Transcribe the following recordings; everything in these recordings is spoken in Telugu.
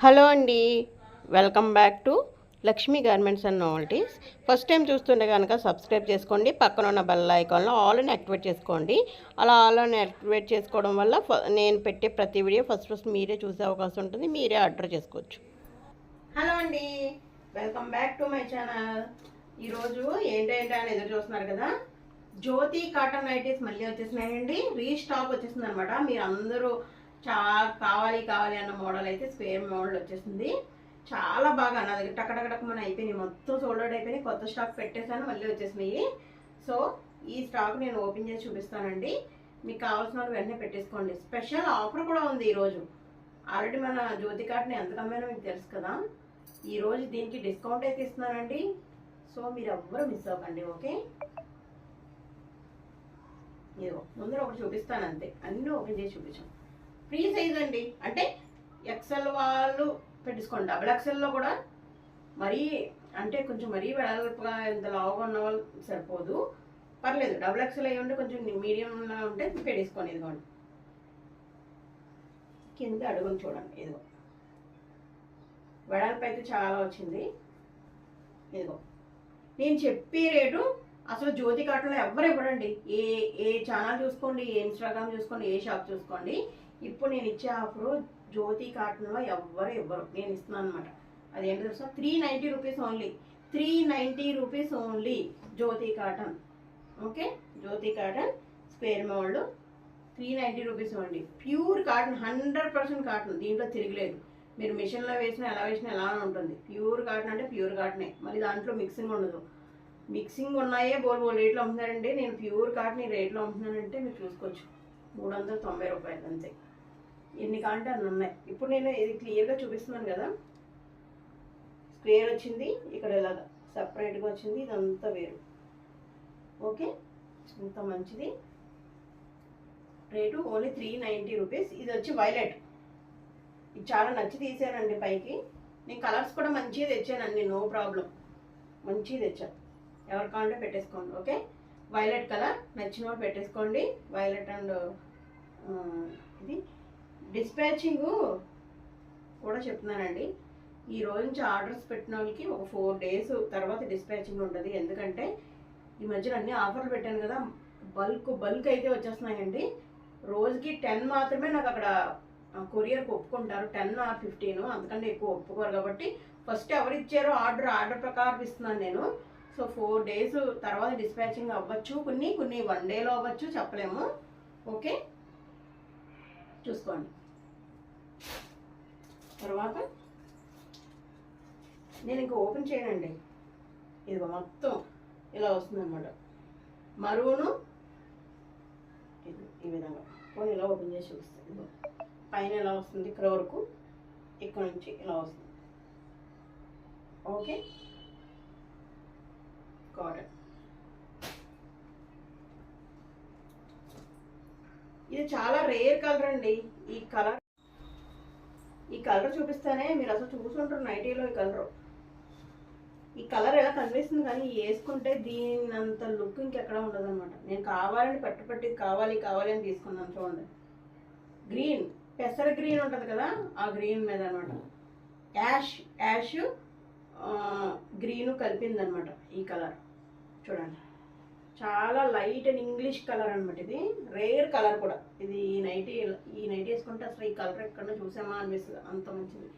హలో అండి. Welcome back to Lakshmi garments and novelties. First time చూస్తుంటే కనుక సబ్స్క్రైబ్ చేసుకోండి పక్కన ఉన్న బెల్ ఐకాన్లో ఆల్ అని యాక్టివేట్ చేసుకోండి. అలా ఆల్ అని యాక్టివేట్ చేసుకోవడం వల్ల నేను పెట్టే ప్రతి వీడియో ఫస్ట్ ఫస్ట్ మీరే చూసే అవకాశం ఉంటుంది మీరే ఆర్డర్ చేసుకోవచ్చు. హలో అండి. Welcome back to my channel. ఈరోజు ఏంటంటే అని ఎదురు చూస్తున్నారు కదా? జ్యోతి కాటన్ నైటీస్ మళ్ళీ వచ్చేసినాయండి. రీస్టాక్ వచ్చేసింది అనమాట మీరు అందరూ చాలా కావాలి కావాలి అన్న మోడల్ అయితే స్క్వేర్ మోడల్ వచ్చేసింది. చాలా బాగా నా దగ్గర టకటకటక మన అయిపోయినాయి. మొత్తం సోల్డౌట్ అయిపోయినాయి. కొత్త స్టాక్ పెట్టేశాను మళ్ళీ వచ్చేసినాయి. సో ఈ స్టాక్ నేను ఓపెన్ చేసి చూపిస్తానండి. మీకు కావాల్సిన వాళ్ళు వెంటనే పెట్టేసుకోండి. స్పెషల్ ఆఫర్ కూడా ఉంది ఈరోజు. ఆల్రెడీ మన జ్యోతి కార్డ్ని ఎంత కమ్మానో మీకు తెలుసు కదా. ఈరోజు దీనికి డిస్కౌంట్ అయితే ఇస్తున్నానండి. సో మీరు ఎవ్వరు మిస్ అవ్వకండి ఓకే? ఇదిగో ముందర ఒకటి చూపిస్తాను అంతే. అన్నీ ఓపెన్ చేసి చూపించాం. ఫ్రీ సైజ్ అండి అంటే ఎక్సెల్ వాళ్ళు పెట్టేసుకోండి డబుల్ ఎక్సెల్లో కూడా మరీ అంటే కొంచెం మరీ వెడల్పుగా ఎంత లావుగా ఉన్న వాళ్ళు సరిపోదు. పర్లేదు. డబుల్ ఎక్సెల్ అయ్యి ఉంటే కొంచెం మీడియంలో ఉంటే పెట్టేసుకోండి. ఇదిగోండి. కింద అడుగుని చూడండి. ఇదిగో. వెడల్పు అయితే చాలా వచ్చింది. ఇదిగో. నేను చెప్పే రేటు అసలు జ్యోతి కాటన్లో ఎవ్వరు ఇవ్వడండి ఏ ఏ ఛానల్ చూసుకోండి ఏ ఇన్స్టాగ్రామ్ చూసుకోండి ఏ షాప్ చూసుకోండి. ఇప్పుడు నేను ఇచ్చే ఆఫర్ జ్యోతి కాటన్లో ఎవ్వరు ఇవ్వరు. నేను ఇస్తున్నాను అనమాట అదేంటి తెలుసా? Three ninety rupees only three ninety rupees only Jyoti cotton okay? Jyoti cotton square mould three ninety rupees only pure cotton hundred percent cotton దీంట్లో తిరగలేదు. మీరు మిషన్లో వేసినా ఎలా వేసినా ఎలా ఉంటుంది. ప్యూర్ కాటన్ అంటే ప్యూర్ కాటనే మళ్ళీ దాంట్లో మిక్సింగ్ ఉండదు. మిక్సింగ్ ఉన్నాయే బోల్ బోల్ రేట్లో అమ్ముతున్నారండి నేను ప్యూర్ కాటన్ ఈ రేట్లో అమ్ముతున్నానంటే మీరు చూసుకోవచ్చు. మూడు వందల తొంభై రూపాయలు అంతే. ఎన్ని కాంటే అన్ని ఉన్నాయి. ఇప్పుడు నేను ఇది క్లియర్గా చూపిస్తున్నాను కదా. స్క్వేర్ వచ్చింది ఇక్కడ ఇలాగ సపరేట్గా వచ్చింది ఇదంతా వేరు. ఓకే? ఇంత మంచిది. Rate only three ninety rupees. ఇది వచ్చి వైలెట్. ఇది చాలా నచ్చి తీసానండి పైకి. నేను కలర్స్ కూడా మంచిగా తెచ్చానండి నో ప్రాబ్లం. మంచిగా తెచ్చాను. ఎవరు కావాలంటే పెట్టేసుకోండి ఓకే? వైలెట్ కలర్ నచ్చిన వాళ్ళు పెట్టేసుకోండి. వైలెట్ అండ్ ఇది డిస్పాచింగు కూడా చెప్తున్నానండి. ఈ రోజు నుంచి ఆర్డర్స్ పెట్టిన వాళ్ళకి ఒక ఫోర్ డేస్ తర్వాత డిస్పాచింగ్ ఉంటుంది. ఎందుకంటే ఈ మధ్యన అన్ని ఆఫర్లు పెట్టాను కదా బల్క్ బల్క్ అయితే వచ్చేస్తున్నాయండి. రోజుకి టెన్ మాత్రమే నాకు అక్కడ కొరియర్కి ఒప్పుకుంటారు. టెన్ ఆర్ ఫిఫ్టీన్ అంతకంటే ఎక్కువ ఒప్పుకోరు. కాబట్టి ఫస్ట్ ఎవరు ఇచ్చారో ఆర్డర్ ఆర్డర్ ప్రకారం ఇస్తున్నాను నేను. సో ఫోర్ డేస్ తర్వాత డిస్పాచింగ్ అవ్వచ్చు. కొన్ని కొన్ని వన్ డేలో అవ్వచ్చు. చెప్పలేము. ఓకే చూసుకోండి. తర్వాత నేను ఇంకా ఓపెన్ చేయనండి. ఇదిగో మొత్తం ఇలా వస్తుంది మరువును ఇది ఈ విధంగా. పోనీ ఇలా ఓపెన్ చేసి చూపిస్తాను పైన ఎలా వస్తుంది? ఇక్కడ వరకు ఇక్కడ నుంచి ఇలా వస్తుంది. ఓకే కాటన్ ఇది చాలా రేర్ కలర్ అండి. ఈ కలర్ ఈ కలర్ చూపిస్తానే మీరు అసలు చూసుంటారు నైటీలో ఈ కలర్ ఈ కలర్ ఎలా కనిపిస్తుంది కానీ వేసుకుంటే దీని అంత లుక్ ఇంకెక్కడ ఉండదు అనమాట నేను కావాలని పట్టుపట్టి కావాలి కావాలి అని తీసుకున్నాను చూడండి. గ్రీన్ పెసర గ్రీన్ ఉంటుంది కదా ఆ గ్రీన్ మీద అనమాట యాష్ యాష్ గ్రీను కలిపింది అనమాట ఈ కలర్. చూడండి. చాలా లైట్ అండ్ ఇంగ్లీష్ కలర్ అనమాట ఇది. రేర్ కలర్ కూడా. ఇది ఈ నైటీ ఈ నైట్ వేసుకుంటే అసలు ఈ కలర్ ఎక్కడన్నా చూసామా అనిపిస్తుంది. అంత మంచిది.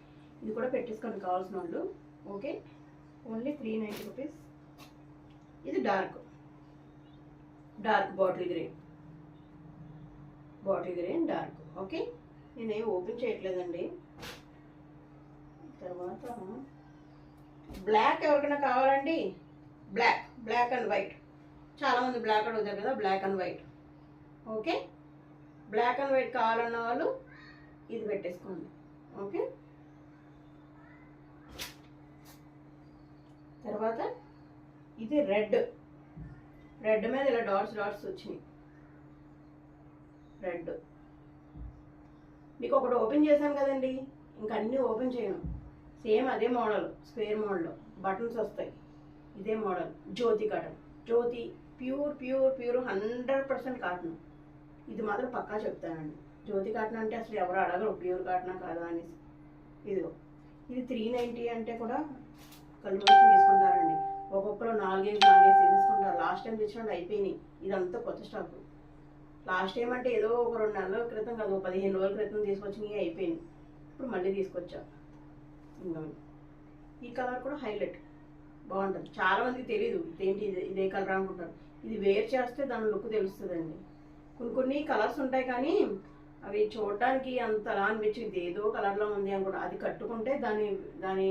ఇది కూడా పెట్టేసుకోండి కావాల్సిన వాళ్ళు. Okay. Only three ninety rupees. ఇది dark. Dark bottle green. Bottle green dark. Okay. నేనేం ఓపెన్ చేయట్లేదండి. తర్వాత బ్లాక్ ఎవరికైనా కావాలండి? బ్లాక్ బ్లాక్ అండ్ వైట్ చాలామంది బ్లాక్ అడుగుతారు కదా black and white okay black and white కావాలన్న వాళ్ళు ఇది పెట్టేసుకోండి. ఓకే తర్వాత ఇది రెడ్ రెడ్ మీద ఇలా డాట్స్ డాట్స్ వచ్చినాయి. రెడ్ మీకు ఒకటి ఓపెన్ చేశాను కదండి. ఇంకా అన్నీ ఓపెన్ చేయను. సేమ్ అదే మోడల్ స్క్వేర్ మోడల్లో. బటన్స్ వస్తాయి. ఇదే model Jyoti cotton. Jyoti pure pure pure hundred percent cotton. ఇది మాత్రం పక్కా చెప్తానండి. జ్యోతి కాటన్ అంటే అసలు ఎవరు అడగరు ప్యూర్ కాటనా కాదా అనేసి. ఇదిగో ఇది త్రీ నైంటీ అంటే కూడా కలిపి తీసుకుంటారండి. ఒక్కొక్కరు నాలుగేసి నాలుగేసి తీసుకుంటారు లాస్ట్ టైం తెచ్చినప్పుడు అయిపోయినాయి. ఇదంతా కొత్త స్టాక్. లాస్ట్ టైం అంటే ఏదో ఒక రెండు నెలల క్రితం కాదు పదిహేను రోజుల క్రితం తీసుకొచ్చినవి అయిపోయింది ఇప్పుడు మళ్ళీ తీసుకొచ్చా ఇంకా ఈ కలర్ కూడా హైలైట్. బాగుంటుంది. చాలామందికి తెలియదు ఇదేంటి ఇదే కలర్ అనుకుంటారు. ఇది వేర్ చేస్తే దాని లుక్ తెలుస్తుందండి. కొన్ని కొన్ని కలర్స్ ఉంటాయి కానీ అవి చూడడానికి అంతలా అనిపించింది ఏదో కలర్లో ఉంది అనుకుంటా. అది కట్టుకుంటే దాని దాని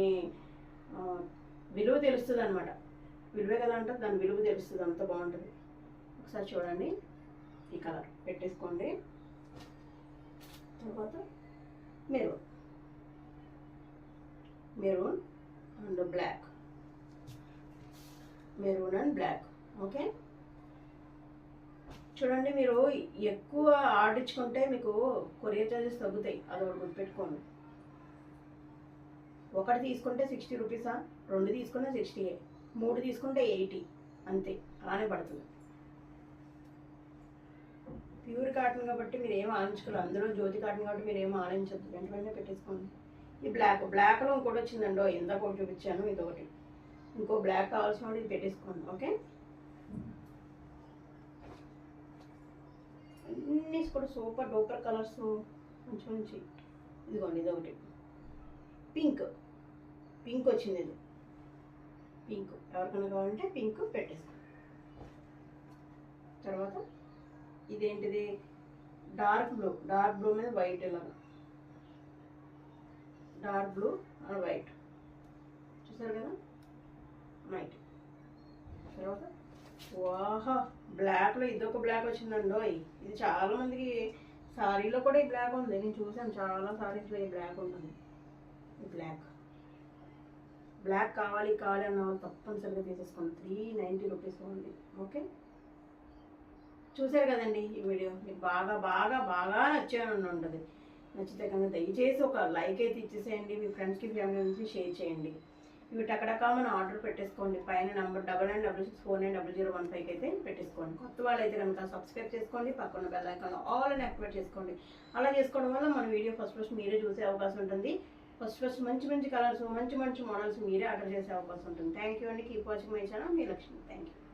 విలువ తెలుస్తుంది అనమాట విలువే కదా అంటారు. దాని విలువ తెలుస్తుంది. అంత బాగుంటుంది. ఒకసారి చూడండి. ఈ కలర్ పెట్టేసుకోండి. తర్వాత మీరు maroon and black. Maroon and black. Okay? చూడండి మీరు ఎక్కువ ఆడించుకుంటే మీకు కొరియర్ చార్జెస్ తగ్గుతాయి. అది ఒకటి గుర్తుపెట్టుకోండి. ఒకటి తీసుకుంటే సిక్స్టీ రూపీసా? రెండు తీసుకుంటే సిక్స్టీ మూడు తీసుకుంటే ఎయిటీ. అంతే. అలానే పడుతుంది. ప్యూర్ కాటన్ కాబట్టి మీరు ఏం ఆలోచించుకోలేదు అందులో జ్యోతి కాటన్ కాబట్టి మీరు ఏం ఆలోచించద్దు వెంట వెంటనే పెట్టేసుకోండి. ఈ బ్లాక్ బ్లాక్లో ఇంకోటి వచ్చిందండో ఇందాక ఒకటి చూపించాను ఇది ఒకటి ఇంకో బ్లాక్ కావాల్సిన ఇది పెట్టేసుకోండి ఓకే? అన్నీ కూడా సూపర్ డూపర్ కలర్స్ మంచి మంచి. ఇదిగోండి ఇది ఒకటి పింక్. పింక్ వచ్చింది ఇది. పింక్. ఎవరికైనా కావాలంటే పింక్ పెట్టేసుకోండి. తర్వాత ఇదేంటిది? Dark blue. డార్క్ బ్లూ మీద వైట్ ఇలాగా. Dark blue and white. చూసారు కదా? నైట్ తర్వాత? వాహా! బ్లాక్లో ఇదొక బ్లాక్ వచ్చిందండో ఇది చాలా మందికి సారీలో కూడా ఈ బ్లాక్ ఉంది. నేను చూసాను చాలా సారీస్లో ఈ బ్లాక్ ఉంటుంది. ఈ బ్లాక్ బ్లాక్ కావాలి కావాలి అన్న వాళ్ళు తప్పనిసరిగా తీసేసుకోండి. త్రీ నైంటీ రూపీస్ ఉంది ఓకే చూసారు కదండి ఈ వీడియో. మీకు బాగా బాగా బాగా నచ్చాను ఉంటుంది. నచ్చితే కనుక దయచేసి ఒక లైక్ అయితే ఇచ్చేసేయండి. మీ ఫ్రెండ్స్కి ఫ్యామిలీ నుంచి షేర్ చేయండి. ఇవి టకడక మన ఆర్డర్ పెట్టేసుకోండి. పైన number double nine double six four nine double zero one ఫైవ్కి అయితే పెట్టేసుకోండి. కొత్త వాళ్ళు అయితే కనుక సబ్స్క్రైబ్ చేసుకోండి. పక్కన బెల్ ఐకాన్ ఆల్ అని యాక్టివేట్ చేసుకోండి. అలా చేసుకోవడం వల్ల మన వీడియో ఫస్ట్ ఫస్ట్ మీరే చూసే అవకాశం ఉంటుంది. ఫస్ట్ ఫస్ట్ మంచి మంచి కలర్స్ మంచి మంచి మోడల్స్ మీరే ఆర్డర్ చేసే అవకాశం ఉంటుంది. థ్యాంక్ యూ అండి. కీప్ వాచింగ్ మై ఛానల్ మీ లక్ష్మి. Thank you